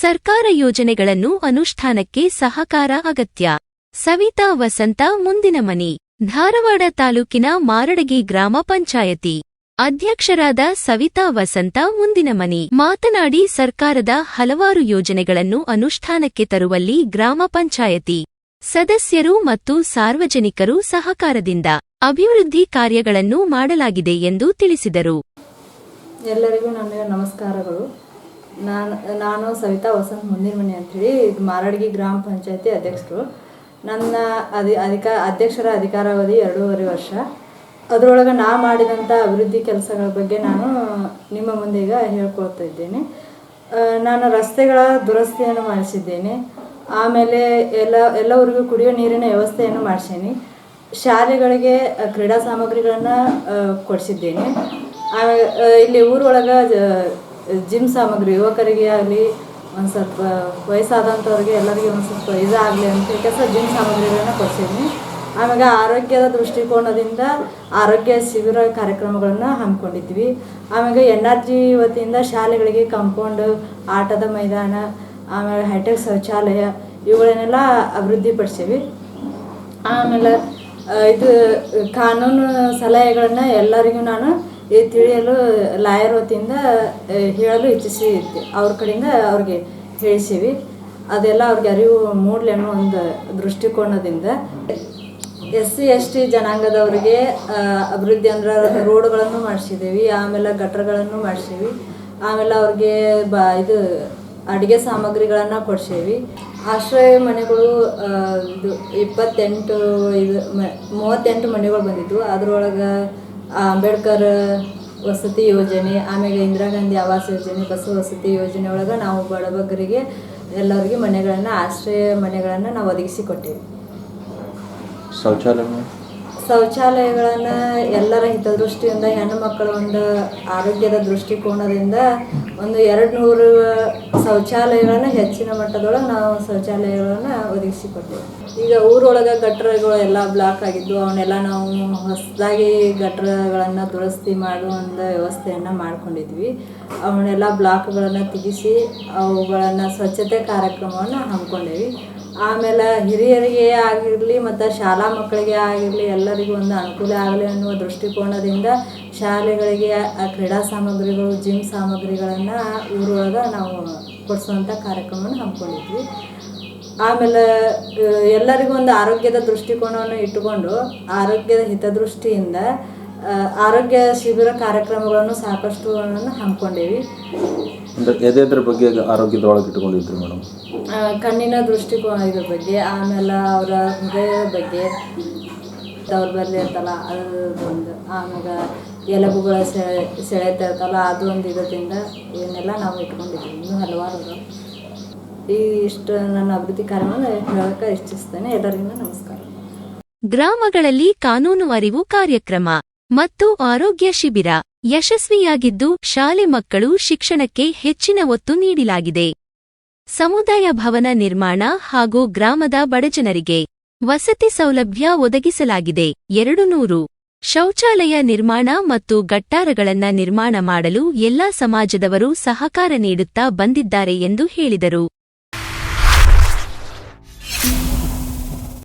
ಸರ್ಕಾರ ಯೋಜನೆಗಳನ್ನು ಅನುಷ್ಠಾನಕ್ಕೆ ಸಹಕಾರ ಅಗತ್ಯ. ಸವಿತಾ ವಸಂತ ಮುಂದಿನ ಮನಿ. ಧಾರವಾಡ ತಾಲೂಕಿನ ಮಾರಡಗಿ ಗ್ರಾಮ ಪಂಚಾಯತಿ. ಅಧ್ಯಕ್ಷರಾದ ಸವಿತಾ ವಸಂತ ಮುಂದಿನ ಮನಿ. ಮಾತನಾಡಿ ಸರ್ಕಾರದ ಹಲವಾರು ಯೋಜನೆಗಳನ್ನು ಅನುಷ್ಠಾನಕ್ಕೆ ತರುವಲ್ಲಿ ಗ್ರಾಮ ಪಂಚಾಯತಿ. ಸದಸ್ಯರು ಮತ್ತು ಸಾರ್ವಜನಿಕರು ಸಹಕಾರದಿಂದ ಅಭಿವೃದ್ಧಿ ಕಾರ್ಯಗಳನ್ನು ಮಾಡಲಾಗಿದೆ ಎಂದು ತಿಳಿಸಿದರು. ಎಲ್ಲರಿಗೂ ನಮಸ್ಕಾರಗಳು. ನಾನು ನಾನು ಸವಿತಾ ವಸಂತ್ ಮುಂದಿನ ಮನೆ ಅಂಥೇಳಿ ಇದು ಮಾರಾಡಗಿ ಗ್ರಾಮ ಪಂಚಾಯತಿ ಅಧ್ಯಕ್ಷರು. ನನ್ನ ಅಧಿ, ಅಧಿಕ, ಅಧ್ಯಕ್ಷರ ಅಧಿಕಾರಾವಧಿ ಎರಡೂವರೆ ವರ್ಷ. ಅದರೊಳಗೆ ನಾ ಮಾಡಿದಂಥ ಅಭಿವೃದ್ಧಿ ಕೆಲಸಗಳ ಬಗ್ಗೆ ನಾನು ನಿಮ್ಮ ಮುಂದೆ ಈಗ ಹೇಳ್ಕೊಳ್ತಾ ಇದ್ದೇನೆ. ನಾನು ರಸ್ತೆಗಳ ದುರಸ್ತಿಯನ್ನು ಮಾಡಿಸಿದ್ದೇನೆ. ಆಮೇಲೆ ಎಲ್ಲ, ಎಲ್ಲವರಿಗೂ ಕುಡಿಯೋ ನೀರಿನ ವ್ಯವಸ್ಥೆಯನ್ನು ಮಾಡಿಸೇನೆ. ಶಾಲೆಗಳಿಗೆ ಕ್ರೀಡಾ ಸಾಮಗ್ರಿಗಳನ್ನು ಕೊಡಿಸಿದ್ದೇನೆ. ಇಲ್ಲಿ ಊರೊಳಗೆ ಜಿಮ್ ಸಾಮಗ್ರಿ, ಯುವಕರಿಗೆ ಆಗಲಿ, ಒಂದು ಸ್ವಲ್ಪ ವಯಸ್ಸಾದಂಥವ್ರಿಗೆ ಎಲ್ಲರಿಗೆ ಒಂದು ಸ್ವಲ್ಪ ಇದಾಗಲಿ ಅಂತ ಕೆಲಸ ಜಿಮ್ ಸಾಮಗ್ರಿಗಳನ್ನ ಕೊಡ್ಸಿದ್ವಿ ಆಮೇಲೆ ಆರೋಗ್ಯದ ದೃಷ್ಟಿಕೋನದಿಂದ ಆರೋಗ್ಯ ಶಿಬಿರ ಕಾರ್ಯಕ್ರಮಗಳನ್ನು ಹಮ್ಮಿಕೊಂಡಿದ್ವಿ. ಆಮೇಲೆ ಎನ್ ಆರ್ ಜಿ ವತಿಯಿಂದ ಶಾಲೆಗಳಿಗೆ ಕಾಂಪೌಂಡ್ ಆಟದ ಮೈದಾನ ಆಮೇಲೆ ಹೈಟೆಕ್ ಶೌಚಾಲಯ ಇವುಗಳನ್ನೆಲ್ಲ ಅಭಿವೃದ್ಧಿಪಡಿಸೀವಿ ಆಮೇಲೆ ಇದು, ಕಾನೂನು ಸಲಹೆಗಳನ್ನ ಎಲ್ಲರಿಗೂ ನಾನು ಈ ತಿಳಿಯಲು, ಲಾಯರ್ ವತಿಯಿಂದ ಹೇಳಲು ಇಚ್ಛಿಸಿ ಅವ್ರ ಕಡೆಯಿಂದ ಅವ್ರಿಗೆ ಹೇಳಿಸೀವಿ. ಅದೆಲ್ಲ ಅವ್ರಿಗೆ ಅರಿವು ಮೂಡಲಿ ಅನ್ನೋ ಒಂದು ದೃಷ್ಟಿಕೋನದಿಂದ. ಎಸ್ ಸಿ ಎಸ್ ಟಿ ಜನಾಂಗದವರಿಗೆ ಅಭಿವೃದ್ಧಿ ಅಂದ್ರೆ ರೋಡ್ಗಳನ್ನು ಮಾಡಿಸಿದ್ದೀವಿ ಆಮೇಲೆ ಗಟ್ರಗಳನ್ನು ಮಾಡಿಸೀವಿ ಆಮೇಲೆ ಅವ್ರಿಗೆ ಬ, ಇದು ಅಡುಗೆ ಸಾಮಗ್ರಿಗಳನ್ನು ಕೊಡ್ಸೇವಿ ಆಶ್ರಯ ಮನೆಗಳು ಇದು ಇಪ್ಪತ್ತೆಂಟು, ಇದು ಮೂವತ್ತೆಂಟು ಮನೆಗಳು ಬಂದಿದ್ವು. ಅದ್ರೊಳಗೆ ಅಂಬೇಡ್ಕರ್ ವಸತಿ ಯೋಜನೆ, ಆಮೇಲೆ ಇಂದಿರಾ ಗಾಂಧಿ ಆವಾಸ್ ಯೋಜನೆ ಬಸ್ ವಸತಿ ಯೋಜನೆ ಒಳಗೆ ನಾವು ಬಡಬಗ್ಗರಿಗೆ ಎಲ್ಲರಿಗೆ ಮನೆಗಳನ್ನು, ಆಶ್ರಯ ಮನೆಗಳನ್ನು ನಾವು ಒದಗಿಸಿ ಕೊಟ್ಟೇವೆ ಶೌಚಾಲಯ? ಶೌಚಾಲಯಗಳನ್ನು ಎಲ್ಲರ ಹಿತದೃಷ್ಟಿಯಿಂದ ಹೆಣ್ಣು ಮಕ್ಕಳ ಒಂದು ಆರೋಗ್ಯದ ದೃಷ್ಟಿಕೋನದಿಂದ ಒಂದು ಎರಡು ನೂರು ಶೌಚಾಲಯಗಳನ್ನು ಹೆಚ್ಚಿನ ಮಟ್ಟದೊಳಗೆ ನಾವು ಶೌಚಾಲಯಗಳನ್ನು ಒದಗಿಸಿಕೊಟ್ಟೇವೆ ಈಗ ಊರೊಳಗೆ ಗಟ್ಟರಗಳು ಎಲ್ಲ ಬ್ಲಾಕ್ ಆಗಿದ್ದು ಅವನ್ನೆಲ್ಲ ನಾವು ಹೊಸದಾಗಿ ಗಟ್ಟರಗಳನ್ನು ದುರಸ್ತಿ ಮಾಡುವ ಒಂದು ವ್ಯವಸ್ಥೆಯನ್ನು ಮಾಡ್ಕೊಂಡಿದ್ವಿ. ಅವನ್ನೆಲ್ಲ ಬ್ಲಾಕ್ಗಳನ್ನು ತೆಗೆಸಿ, ಅವುಗಳನ್ನು ಸ್ವಚ್ಛತೆ ಕಾರ್ಯಕ್ರಮವನ್ನು ಹಮ್ಮಿಕೊಂಡೇವಿ. ಆಮೇಲೆ ಹಿರಿಯರಿಗೆ ಆಗಿರಲಿ ಮತ್ತು ಶಾಲಾ ಮಕ್ಕಳಿಗೆ ಆಗಿರಲಿ ಎಲ್ಲರಿಗೂ ಒಂದು ಅನುಕೂಲ ಆಗಲಿ ಅನ್ನುವ ದೃಷ್ಟಿಕೋನದಿಂದ ಶಾಲೆಗಳಿಗೆ ಆ ಕ್ರೀಡಾ ಸಾಮಗ್ರಿಗಳು ಜಿಮ್ ಸಾಮಗ್ರಿಗಳನ್ನು ಊರೊಳಗೆ ನಾವು ಕೊಡಿಸುವಂಥ ಕಾರ್ಯಕ್ರಮವನ್ನು ಹಮ್ಮಿಕೊಂಡಿದ್ವಿ. ಆಮೇಲೆ ಎಲ್ಲರಿಗೂ ಒಂದು ಆರೋಗ್ಯದ ದೃಷ್ಟಿಕೋನವನ್ನು ಇಟ್ಟುಕೊಂಡು ಆರೋಗ್ಯದ ಹಿತದೃಷ್ಟಿಯಿಂದ ಆರೋಗ್ಯ ಶಿಬಿರ ಕಾರ್ಯಕ್ರಮಗಳನ್ನು ಸಾಕಷ್ಟು ಹಮ್ಮಿಕೊಂಡೇವಿ. ಅಂದ್ರೆ ಎದೆದ್ರ ಬಗ್ಗೆ ಆರೋಗ್ಯದೊಳಗೆ ಇಟ್ಕೊಂಡಿದ್ರು ಮೇಡಮ್? ಆ, ಕಣ್ಣಿನ ದೃಷ್ಟಿಕೋನ ಇದ್ರ ಬಗ್ಗೆ ಆಮೇಲೆ ಅವರ ಹೃದಯದ ಬಗ್ಗೆ ದೌರ್ಬಲ್ಯ ಇರ್ತಲ್ಲ ಅದೊಂದು ಆಮೇಲೆ ಎಲಬುಗಳ ಸೆಳೆ ಸೆಳೆತ ಇರ್ತಲ್ಲ ಅದು ಒಂದು ಇದರಿಂದ ಇವನ್ನೆಲ್ಲ ನಾವು ಇಟ್ಕೊಂಡಿದ್ದೀವಿ ಇನ್ನೂ ಹಲವಾರು ಅದಾವ. ಈ ಇಷ್ಟು ನನ್ನ ಅಭಿವೃದ್ಧಿ ಕಾರ್ಯವನ್ನು ಹೇಳಕ್ಕೆ ಇಚ್ಛಿಸ್ತೇನೆ. ಎಲ್ಲರಿಗೂ ನಮಸ್ಕಾರ. ಗ್ರಾಮಗಳಲ್ಲಿ ಕಾನೂನು ಅರಿವು ಕಾರ್ಯಕ್ರಮ ಮತ್ತು ಆರೋಗ್ಯ ಶಿಬಿರ. ಯಶಸ್ವಿಯಾಗಿದ್ದು ಶಾಲೆ ಮಕ್ಕಳು ಶಿಕ್ಷಣಕ್ಕೆ ಹೆಚ್ಚಿನ ಒತ್ತು ನೀಡಲಾಗಿದೆ. ಸಮುದಾಯ ಭವನ ನಿರ್ಮಾಣ ಹಾಗೂ ಗ್ರಾಮದ ಬಡಜನರಿಗೆ ವಸತಿ ಸೌಲಭ್ಯ ಒದಗಿಸಲಾಗಿದೆ. ಎರಡು ನೂರು ಶೌಚಾಲಯ ನಿರ್ಮಾಣ ಮತ್ತು ಗಟ್ಟಾರಗಳನ್ನ ನಿರ್ಮಾಣ ಮಾಡಲು ಎಲ್ಲಾ ಸಮಾಜದವರು ಸಹಕಾರ ನೀಡುತ್ತಾ ಬಂದಿದ್ದಾರೆ ಎಂದು ಹೇಳಿದರು.